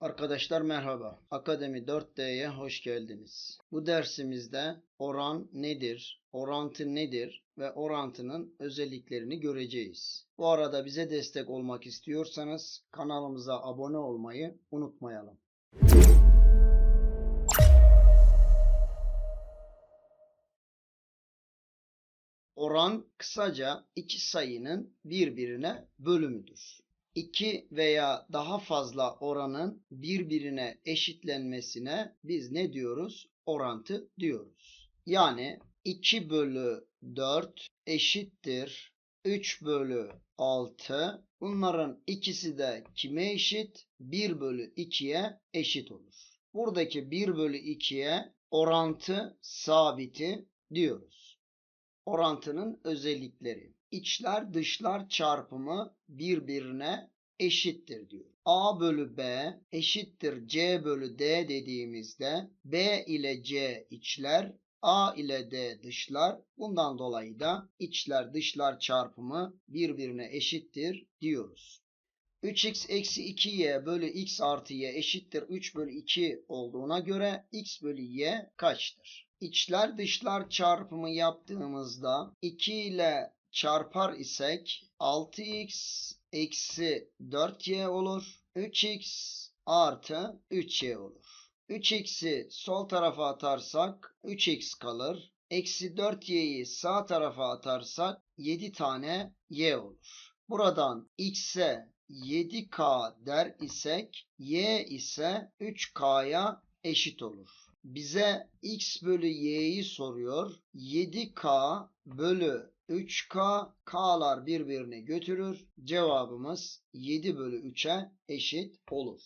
Arkadaşlar merhaba. Akademi 4D'ye hoş geldiniz. Bu dersimizde oran nedir, orantı nedir ve orantının özelliklerini göreceğiz. Bu arada bize destek olmak istiyorsanız kanalımıza abone olmayı unutmayalım. Oran kısaca iki sayının birbirine bölümüdür. İki veya daha fazla oranın birbirine eşitlenmesine biz ne diyoruz? Orantı diyoruz. Yani 2 bölü 4 eşittir 3 bölü 6. Bunların ikisi de kime eşit? 1 bölü 2'ye eşit olur. Buradaki 1 bölü 2'ye orantı sabiti diyoruz. Orantının özellikleri. İçler dışlar çarpımı birbirine eşittir diyor. A bölü B eşittir C bölü D dediğimizde B ile C içler, A ile D dışlar. Bundan dolayı da içler dışlar çarpımı birbirine eşittir diyoruz. 3x eksi 2y bölü x artı y eşittir 3 bölü 2 olduğuna göre x bölü y kaçtır? İçler dışlar çarpımı yaptığımızda 2 ile çarpar isek 6x eksi 4y olur. 3x artı 3y olur. 3x'i sol tarafa atarsak 3x kalır. Eksi 4y'yi sağ tarafa atarsak 7 tane y olur. Buradan x'e 7k der isek y ise 3k'ya eşit olur. Bize x bölü y'yi soruyor. 7k bölü 3k k'lar birbirini götürür. Cevabımız 7 bölü 3'e eşit olur.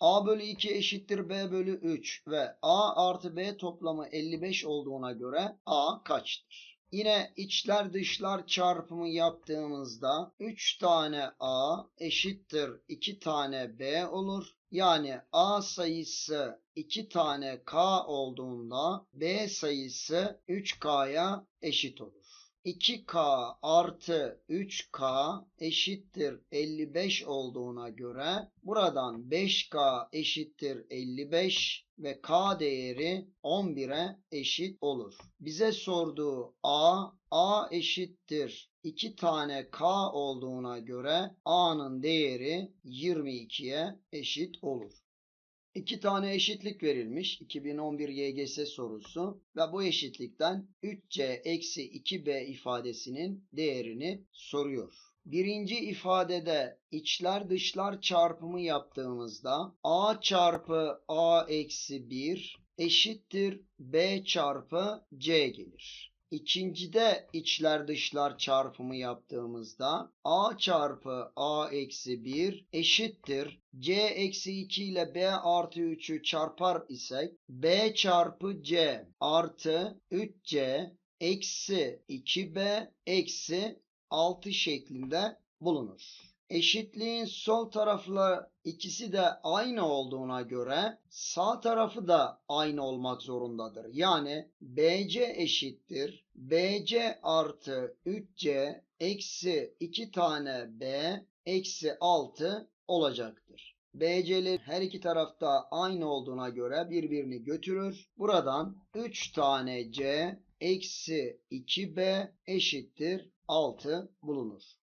A bölü 2 eşittir B bölü 3 ve A artı B toplamı 55 olduğuna göre A kaçtır? Yine içler dışlar çarpımı yaptığımızda 3 tane A eşittir 2 tane B olur. Yani A sayısı 2 tane K olduğunda B sayısı 3K'ya eşit olur. 2K artı 3K eşittir 55 olduğuna göre buradan 5K eşittir 55 ve K değeri 11'e eşit olur. Bize sorduğu A, A eşittir 2 tane K olduğuna göre A'nın değeri 22'ye eşit olur. İki tane eşitlik verilmiş 2011 YGS sorusu ve bu eşitlikten 3C eksi 2B ifadesinin değerini soruyor. Birinci ifadede içler dışlar çarpımı yaptığımızda A çarpı A eksi 1 eşittir B çarpı C gelir. İkincide içler dışlar çarpımı yaptığımızda a çarpı a eksi 1 eşittir. c eksi 2 ile b artı 3'ü çarpar isek b çarpı c artı 3c eksi 2b eksi 6 şeklinde bulunur. Eşitliğin sol tarafla ikisi de aynı olduğuna göre sağ tarafı da aynı olmak zorundadır. Yani BC eşittir. BC artı 3C eksi 2 tane B eksi 6 olacaktır. BC'ler her iki tarafta aynı olduğuna göre birbirini götürür. Buradan 3 tane C eksi 2B eşittir 6 bulunur.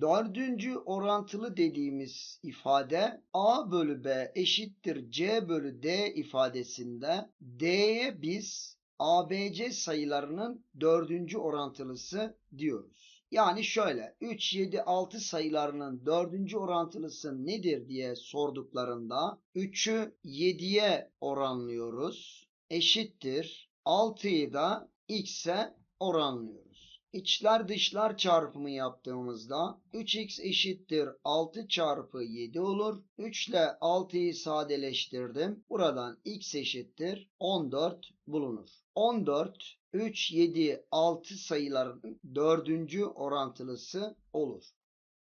Dördüncü orantılı dediğimiz ifade A bölü B eşittir C bölü D ifadesinde D'ye biz ABC sayılarının dördüncü orantılısı diyoruz. Yani şöyle 3, 7, 6 sayılarının dördüncü orantılısı nedir diye sorduklarında 3'ü 7'ye oranlıyoruz. Eşittir 6'yı da x'e oranlıyoruz. İçler dışlar çarpımı yaptığımızda 3x eşittir 6 çarpı 7 olur. 3 ile 6'yı sadeleştirdim. Buradan x eşittir 14 bulunur. 14, 3, 7, 6 sayıların dördüncü orantılısı olur.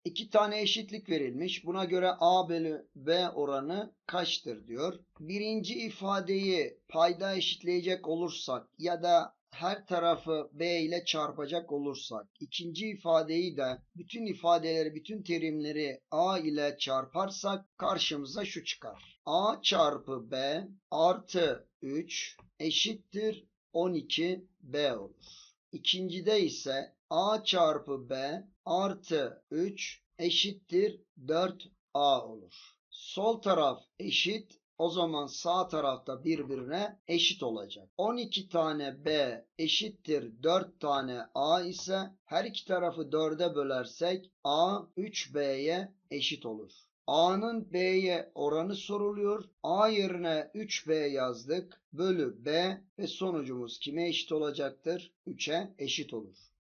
İki tane eşitlik verilmiş. Buna göre A bölü B oranı kaçtır diyor. Birinci ifadeyi payda eşitleyecek olursak ya da her tarafı b ile çarpacak olursak, ikinci ifadeyi de bütün ifadeleri, bütün terimleri a ile çarparsak karşımıza şu çıkar. a çarpı b artı 3 eşittir 12b olur. İkincide ise a çarpı b artı 3 eşittir 4a olur. Sol taraf eşit, o zaman sağ tarafta birbirine eşit olacak. 12 tane b eşittir 4 tane a ise her iki tarafı 4'e bölersek a 3b'ye eşit olur. A'nın B'ye oranı soruluyor. A yerine 3B yazdık. Bölü B ve sonucumuz kime eşit olacaktır? 3'e eşit olur.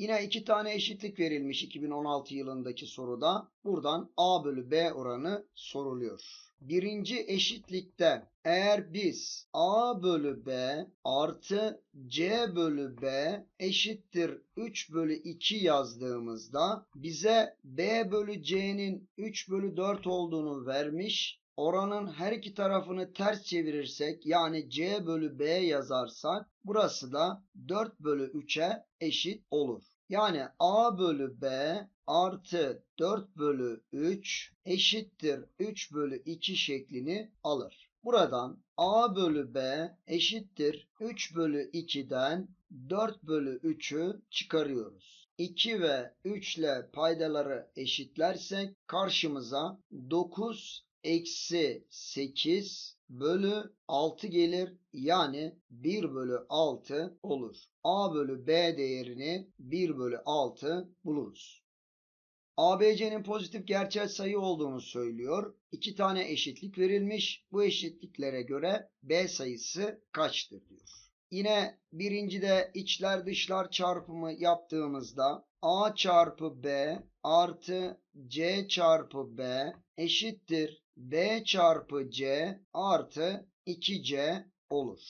Yine iki tane eşitlik verilmiş 2016 yılındaki soruda. Buradan A bölü B oranı soruluyor. Birinci eşitlikte eğer biz A bölü B artı C bölü B eşittir 3 bölü 2 yazdığımızda bize B bölü C'nin 3 bölü 4 olduğunu vermiş. Oranın her iki tarafını ters çevirirsek yani C bölü B yazarsak burası da 4 bölü 3'e eşit olur. Yani A bölü B artı 4 bölü 3 eşittir 3 bölü 2 şeklini alır. Buradan A bölü B eşittir 3 bölü 2'den 4 bölü 3'ü çıkarıyoruz. 2 ve 3 ile paydaları eşitlersek karşımıza 9 eksi 8 bölü 6 gelir. Yani 1 bölü 6 olur. A bölü B değerini 1 bölü 6 buluruz. ABC'nin pozitif gerçel sayı olduğunu söylüyor. İki tane eşitlik verilmiş. Bu eşitliklere göre B sayısı kaçtır diyor. Yine birincide içler dışlar çarpımı yaptığımızda A çarpı B artı C çarpı B eşittir B çarpı C artı 2C olur.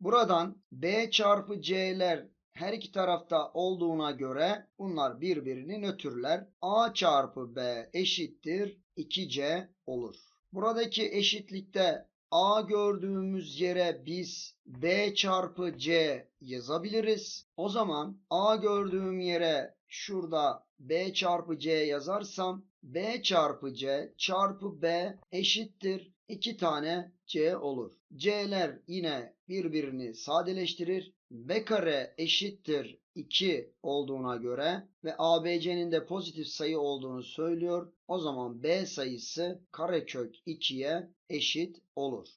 Buradan B çarpı C'ler her iki tarafta olduğuna göre bunlar birbirini nötrler. A çarpı B eşittir 2C olur. Buradaki eşitlikte A gördüğümüz yere biz B çarpı C yazabiliriz. O zaman A gördüğüm yere şurada B çarpı C yazarsam B çarpı C çarpı B eşittir 2 tane C olur. C'ler yine birbirini sadeleştirir. B kare eşittir 2 olduğuna göre ve ABC'nin de pozitif sayı olduğunu söylüyor. O zaman B sayısı karekök 2'ye eşit olur.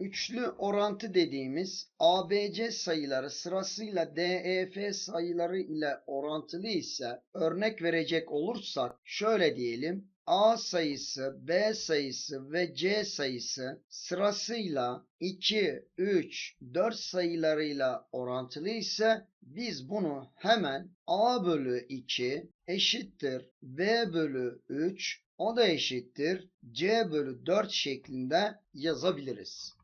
Üçlü orantı dediğimiz ABC sayıları sırasıyla DEF sayıları ile orantılı ise örnek verecek olursak şöyle diyelim. A sayısı, B sayısı ve C sayısı sırasıyla 2, 3, 4 sayılarıyla orantılı ise biz bunu hemen A bölü 2 eşittir B bölü 3 o da eşittir C bölü 4 şeklinde yazabiliriz.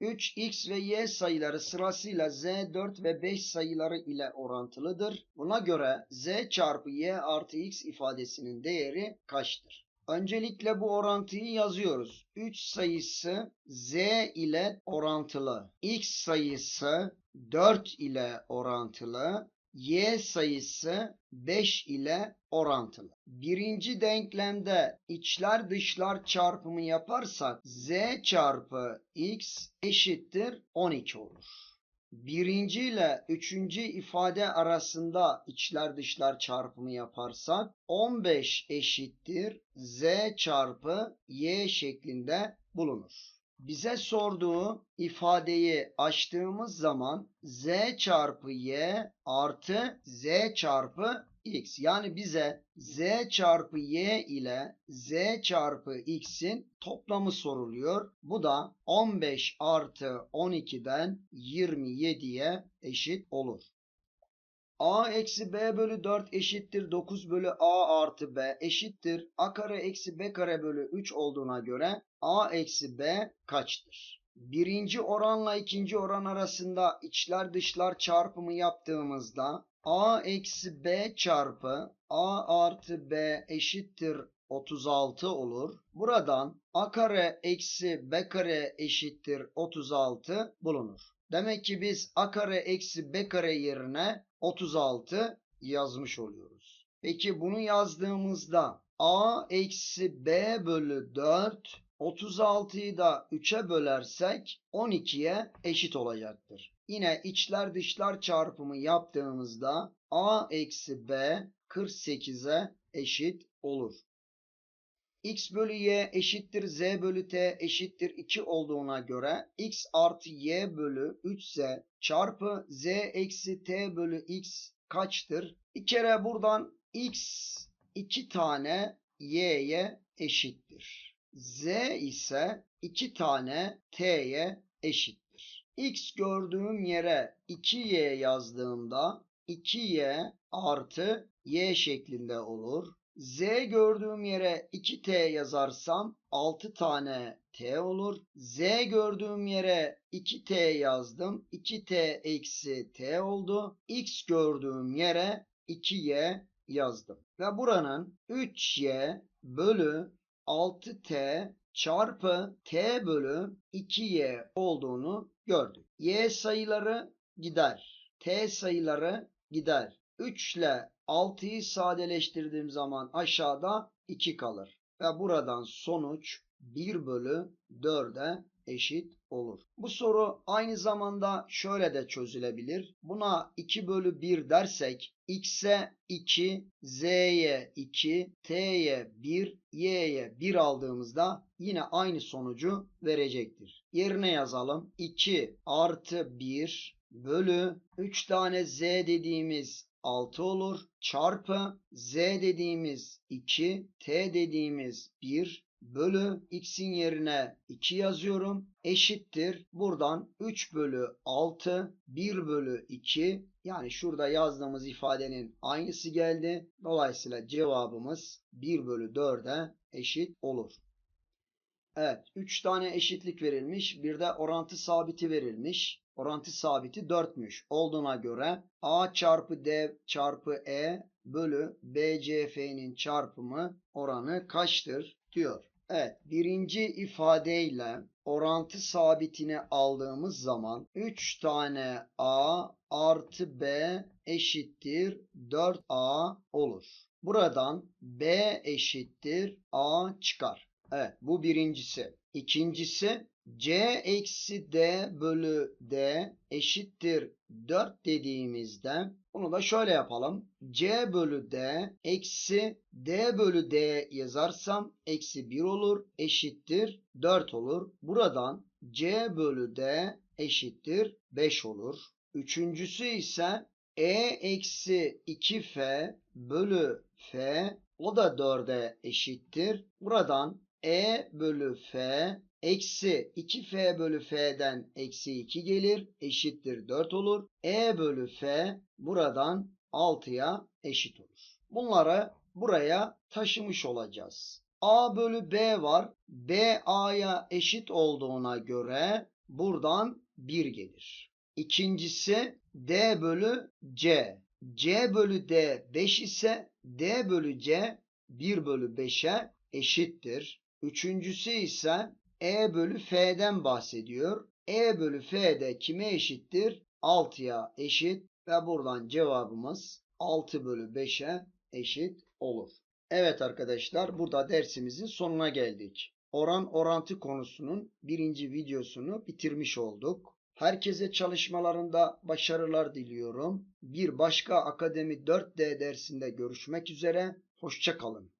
3, x ve y sayıları sırasıyla z, 4 ve 5 sayıları ile orantılıdır. Buna göre z çarpı y artı x ifadesinin değeri kaçtır? Öncelikle bu orantıyı yazıyoruz. 3 sayısı z ile orantılı. x sayısı 4 ile orantılı y sayısı 5 ile orantılı. Birinci denklemde içler dışlar çarpımı yaparsak z çarpı x eşittir 12 olur. Birinci ile üçüncü ifade arasında içler dışlar çarpımı yaparsak 15 eşittir z çarpı y şeklinde bulunur bize sorduğu ifadeyi açtığımız zaman z çarpı y artı z çarpı x. Yani bize z çarpı y ile z çarpı x'in toplamı soruluyor. Bu da 15 artı 12'den 27'ye eşit olur a eksi b bölü 4 eşittir 9 bölü a artı b eşittir a kare eksi b kare bölü 3 olduğuna göre a eksi b kaçtır? Birinci oranla ikinci oran arasında içler dışlar çarpımı yaptığımızda a eksi b çarpı a artı b eşittir 36 olur. Buradan a kare eksi b kare eşittir 36 bulunur. Demek ki biz a kare eksi b kare yerine 36 yazmış oluyoruz. Peki bunu yazdığımızda a eksi b bölü 4 36'yı da 3'e bölersek 12'ye eşit olacaktır. Yine içler dışlar çarpımı yaptığımızda a eksi b 48'e eşit olur. X bölü y eşittir z bölü t eşittir 2 olduğuna göre x artı y bölü 3z çarpı z eksi t bölü x kaçtır? Bir kere buradan x 2 tane y'ye eşittir. z ise 2 tane t'ye eşittir. x gördüğüm yere 2y yazdığımda 2y artı y şeklinde olur. Z gördüğüm yere 2T yazarsam 6 tane T olur. Z gördüğüm yere 2T yazdım. 2T eksi T oldu. X gördüğüm yere 2Y yazdım. Ve buranın 3Y bölü 6T çarpı T bölü 2Y olduğunu gördük. Y sayıları gider. T sayıları gider. 3 ile 6'yı sadeleştirdiğim zaman aşağıda 2 kalır. Ve buradan sonuç 1 bölü 4'e eşit olur. Bu soru aynı zamanda şöyle de çözülebilir. Buna 2 bölü 1 dersek x'e 2, z'ye 2, t'ye 1, y'ye 1 aldığımızda yine aynı sonucu verecektir. Yerine yazalım. 2 artı 1 bölü 3 tane z dediğimiz 6 olur. Çarpı z dediğimiz 2, t dediğimiz 1 bölü x'in yerine 2 yazıyorum. Eşittir. Buradan 3 bölü 6, 1 bölü 2 yani şurada yazdığımız ifadenin aynısı geldi. Dolayısıyla cevabımız 1 bölü 4'e eşit olur. Evet 3 tane eşitlik verilmiş. Bir de orantı sabiti verilmiş orantı sabiti 4'müş olduğuna göre A çarpı D çarpı E bölü BCF'nin çarpımı oranı kaçtır diyor. Evet birinci ifadeyle orantı sabitini aldığımız zaman 3 tane A artı B eşittir 4A olur. Buradan B eşittir A çıkar. Evet bu birincisi. İkincisi c eksi d bölü d eşittir 4 dediğimizde bunu da şöyle yapalım. c bölü d eksi d bölü d yazarsam eksi 1 olur eşittir 4 olur. Buradan c bölü d eşittir 5 olur. Üçüncüsü ise e eksi 2f bölü f o da 4'e eşittir. Buradan e bölü f Eksi 2f bölü f'den eksi 2 gelir. Eşittir 4 olur. E bölü f buradan 6'ya eşit olur. Bunları buraya taşımış olacağız. A bölü B var. B A'ya eşit olduğuna göre buradan 1 gelir. İkincisi D bölü C. C bölü D 5 ise D bölü C 1 bölü 5'e eşittir. Üçüncüsü ise e bölü F'den bahsediyor. E bölü F de kime eşittir? 6'ya eşit ve buradan cevabımız 6 bölü 5'e eşit olur. Evet arkadaşlar burada dersimizin sonuna geldik. Oran orantı konusunun birinci videosunu bitirmiş olduk. Herkese çalışmalarında başarılar diliyorum. Bir başka Akademi 4D dersinde görüşmek üzere. Hoşçakalın.